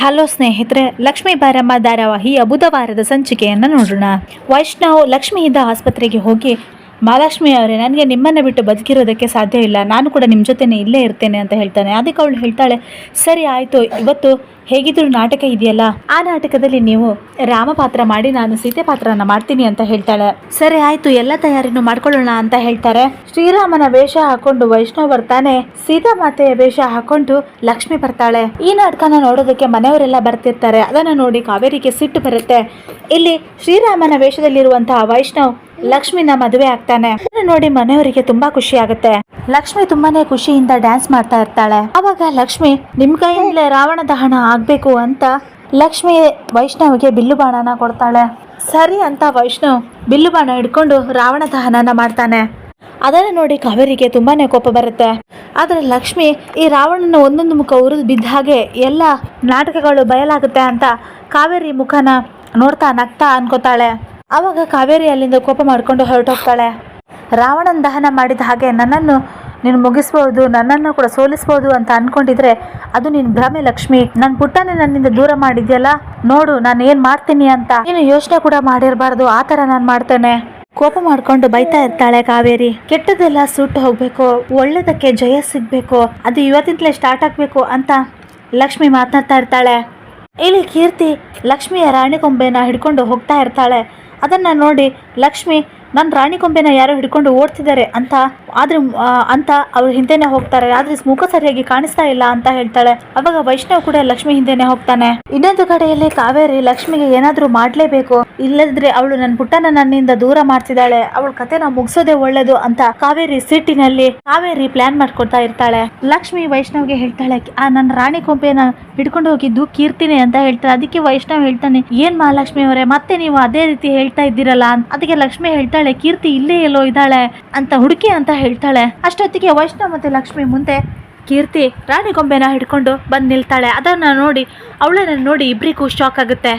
Hello ಸ್ನೇಹಿತರೆ ಲಕ್ಷ್ಮೀ ಬಾರಮ್ಮ ಧಾರಾವಾಹಿಯ ಬುಧವಾರದ ಸಂಚಿಕೆಯನ್ನು ನೋಡೋಣ. ವೈಷ್ಣವ್ ಲಕ್ಷ್ಮಿಯಿಂದ ಆಸ್ಪತ್ರೆಗೆ ಹೋಗಿ ಮಹಾಲಕ್ಷ್ಮಿ ಅವರೇ, ನನಗೆ ನಿಮ್ಮನ್ನು ಬಿಟ್ಟು ಬದುಕಿರೋದಕ್ಕೆ ಸಾಧ್ಯ ಇಲ್ಲ. ನಾನು ಕೂಡ ನಿಮ್ಮ ಜೊತೆನೇ ಇಲ್ಲೇ ಇರ್ತೇನೆ ಅಂತ ಹೇಳ್ತಾನೆ. ಅದಕ್ಕೆ ಅವಳು ಹೇಳ್ತಾಳೆ, ಸರಿ ಆಯಿತು, ಇವತ್ತು ಹೇಗಿದ್ರು ನಾಟಕ ಇದೆಯಲ್ಲ? ಆ ನಾಟಕದಲ್ಲಿ ನೀವು ರಾಮ ಪಾತ್ರ ಮಾಡಿ, ನಾನು ಸೀತೆ ಪಾತ್ರನ ಮಾಡ್ತೀನಿ ಅಂತ ಹೇಳ್ತಾಳೆ. ಸರಿ ಆಯ್ತು, ಎಲ್ಲ ತಯಾರಿನೂ ಮಾಡ್ಕೊಳ್ಳೋಣ ಅಂತ ಹೇಳ್ತಾರೆ. ಶ್ರೀರಾಮನ ವೇಷ ಹಾಕೊಂಡು ವೈಷ್ಣವ್ ಬರ್ತಾನೆ ಸೀತಾ ಮಾತೆಯ ವೇಷ ಹಾಕೊಂಡು ಲಕ್ಷ್ಮಿ ಬರ್ತಾಳೆ. ಈ ನಾಟಕನ ನೋಡೋದಕ್ಕೆ ಮನೆಯವರೆಲ್ಲ ಬರ್ತಿರ್ತಾರೆ. ಅದನ್ನು ನೋಡಿ ಕಾವೇರಿಗೆ ಸಿಟ್ಟು ಬರುತ್ತೆ. ಇಲ್ಲಿ ಶ್ರೀರಾಮನ ವೇಷದಲ್ಲಿರುವಂತಹ ವೈಷ್ಣವ್ ಲಕ್ಷ್ಮಿನ ಮದುವೆ ಆಗ್ತಾನೆ. ನೋಡಿ ಮನೆಯವರಿಗೆ ತುಂಬಾ ಖುಷಿ ಆಗುತ್ತೆ. ಲಕ್ಷ್ಮಿ ತುಂಬಾನೇ ಖುಷಿಯಿಂದ ಡ್ಯಾನ್ಸ್ ಮಾಡ್ತಾ ಇರ್ತಾಳೆ. ಅವಾಗ ಲಕ್ಷ್ಮಿ, ನಿಮ್ ಕೈಯಿಂದಲೇ ರಾವಣ ದಹನ ಆಗ್ಬೇಕು ಅಂತ ಲಕ್ಷ್ಮಿ ವೈಷ್ಣವಿಗೆ ಬಿಲ್ಲು ಬಾಣನ ಕೊಡ್ತಾಳೆ. ಸರಿ ಅಂತ ವೈಷ್ಣವ್ ಬಿಲ್ಲು ಬಾಣ ಹಿಡ್ಕೊಂಡು ರಾವಣ ದಹನನ ಮಾಡ್ತಾನೆ. ಅದನ್ನು ನೋಡಿ ಕಾವೇರಿಗೆ ತುಂಬಾನೇ ಕೋಪ ಬರುತ್ತೆ. ಆದರೆ ಲಕ್ಷ್ಮಿ ಈ ರಾವಣನ ಒಂದೊಂದು ಮುಖ ಉರಿದು ಬಿದ್ದ ಹಾಗೆ ಎಲ್ಲ ನಾಟಕಗಳು ಬಯಲಾಗುತ್ತೆ ಅಂತ ಕಾವೇರಿ ಮುಖನ ನೋಡ್ತಾ ನಗ್ತಾ ಅನ್ಕೋತಾಳೆ. ಆವಾಗ ಕಾವೇರಿ ಅಲ್ಲಿಂದ ಕೋಪ ಮಾಡ್ಕೊಂಡು ಹೊರಟೋಗ್ತಾಳೆ. ರಾವಣನ ದಹನ ಮಾಡಿದ ಹಾಗೆ ನನ್ನನ್ನು ನೀನು ಮುಗಿಸ್ಬೋದು, ನನ್ನನ್ನು ಕೂಡ ಸೋಲಿಸ್ಬೋದು ಅಂತ ಅನ್ಕೊಂಡಿದ್ರೆ ಅದು ನೀನು ಭ್ರಮೆ ಲಕ್ಷ್ಮಿ. ನನ್ನ ಪುಟ್ಟನೇ ನನ್ನಿಂದ ದೂರ ಮಾಡಿದ್ಯಲ್ಲ, ನೋಡು ನಾನು ಏನು ಮಾಡ್ತೀನಿ ಅಂತ. ನೀನು ಯೋಚನೆ ಕೂಡ ಮಾಡಿರಬಾರ್ದು, ಆ ಥರ ನಾನು ಮಾಡ್ತೇನೆ. ಕೋಪ ಮಾಡ್ಕೊಂಡು ಬೈತಾ ಇರ್ತಾಳೆ ಕಾವೇರಿ. ಕೆಟ್ಟದೆಲ್ಲ ಸುಟ್ಟು ಹೋಗ್ಬೇಕು, ಒಳ್ಳೇದಕ್ಕೆ ಜಯ ಸಿಗ್ಬೇಕು, ಅದು ಇವತ್ತಿಂದಲೇ ಸ್ಟಾರ್ಟ್ ಆಗ್ಬೇಕು ಅಂತ ಲಕ್ಷ್ಮಿ ಮಾತನಾಡ್ತಾ ಇರ್ತಾಳೆ. ಇಲ್ಲಿ ಕೀರ್ತಿ ಲಕ್ಷ್ಮಿಯ ರಾಣಿಗೊಂಬೆನ ಹಿಡ್ಕೊಂಡು ಹೋಗ್ತಾ ಇರ್ತಾಳೆ. ಅದನ್ನ ನೋಡಿ, ಲಕ್ಷ್ಮಿ ನನ್ನ ರಾಣಿಕೊಂಬೆನ ಯಾರೋ ಹಿಡ್ಕೊಂಡು ಓಡ್ತಿದ್ದಾರೆ ಅಂತ, ಆದ್ರೆ ಅಂತ ಅವ್ರು ಹಿಂದೆನೆ ಹೋಗ್ತಾರೆ. ಆದ್ರೆ ಮುಖ ಸರಿಯಾಗಿ ಕಾಣಿಸ್ತಾ ಇಲ್ಲ ಅಂತ ಹೇಳ್ತಾಳೆ. ಅವಾಗ ವೈಷ್ಣವ್ ಕೂಡ ಲಕ್ಷ್ಮಿ ಹಿಂದೆನೆ ಹೋಗ್ತಾನೆ. ಇನ್ನೊಂದು ಕಡೆಯಲ್ಲಿ ಕಾವೇರಿ ಲಕ್ಷ್ಮಿಗೆ ಏನಾದರೂ ಮಾಡಲೇಬೇಕು. ಇಲ್ಲದ್ರೆ ಅವಳು ನನ್ನ ಪುಟ್ಟನ ನನ್ನಿಂದ ದೂರ ಮಾಡ್ತಿದ್ದಾಳೆ. ಅವಳ ಕಥೆನ ಮುಗಿಸೋದೇ ಒಳ್ಳೇದು ಅಂತ ಕಾವೇರಿ ಸಿಟ್ಟಿನಲ್ಲಿ, ಕಾವೇರಿ ಪ್ಲಾನ್ ಮಾಡ್ಕೊಡ್ತಾ ಇರ್ತಾಳೆ. ಲಕ್ಷ್ಮಿ ವೈಷ್ಣವ್ಗೆ ಹೇಳ್ತಾಳೆ, ಆ ನನ್ನ ರಾಣಿ ಕೊಂಬೆನ ಹಿಡ್ಕೊಂಡು ಹೋಗಿದ್ದು ಕೀರ್ತಿನಿ ಅಂತ ಹೇಳ್ತಾಳೆ. ಅದಕ್ಕೆ ವೈಷ್ಣವ್ ಹೇಳ್ತಾನೆ ಏನ್ ಮಹಾಲಕ್ಷ್ಮಿ ಅವರೇ, ಮತ್ತೆ ನೀವು ಅದೇ ರೀತಿ ಹೇಳ್ತಾ ಇದ್ದೀರಲ್ಲ ಅದಕ್ಕೆ ಲಕ್ಷ್ಮಿ ಹೇಳ್ತಾಳೆ, ಕೀರ್ತಿ ಇಲ್ಲೇ ಎಲ್ಲೋ ಇದ್ದಾಳೆ ಅಂತ ಹುಡುಕಿ ಅಂತ ಹೇಳ್ತಾಳೆ. ಅಷ್ಟೊತ್ತಿಗೆ ವೈಷ್ಣವ್ ಮತ್ತೆ ಲಕ್ಷ್ಮಿ ಮುಂದೆ ಕೀರ್ತಿ ರಾಣಿ ಗೊಂಬೆನ ಹಿಡ್ಕೊಂಡು ಬಂದು ನಿಲ್ತಾಳೆ. ಅದನ್ನ ನೋಡಿ, ಅವಳನ್ನ ನೋಡಿ ಇಬ್ಬರಿಗೂ ಶಾಕ್ ಆಗುತ್ತೆ.